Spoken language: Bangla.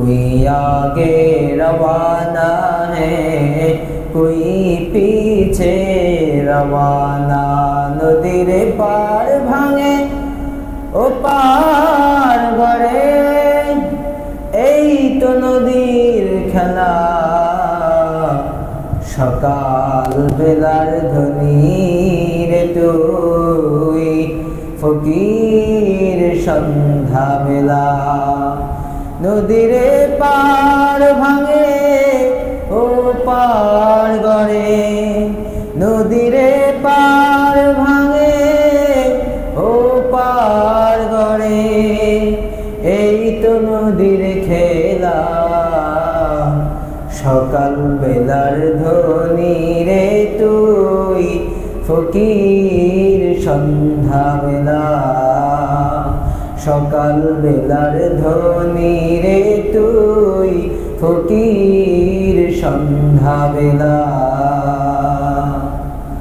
کوئی آگے হে ہے کوئی پیچھے روانہ নদীর পার ভাঙে ও পার ভরে এই তো নদীর খেলা সকাল বেলার ধনির তুই ফকির সন্ধ্যা বেলা নদীরে পার ভাঙে, ও পার গড়ে। নদীরে পার ভাঙে, ও পার গড়ে। এই তো নদীর খেলা, সকাল বেলার ধ্বনি রে তুই, ফকির সন্ধ্যা বেলা সকাল বেলার ধ্বনি রে তুই ফকির সন্ধ্যা বেলা।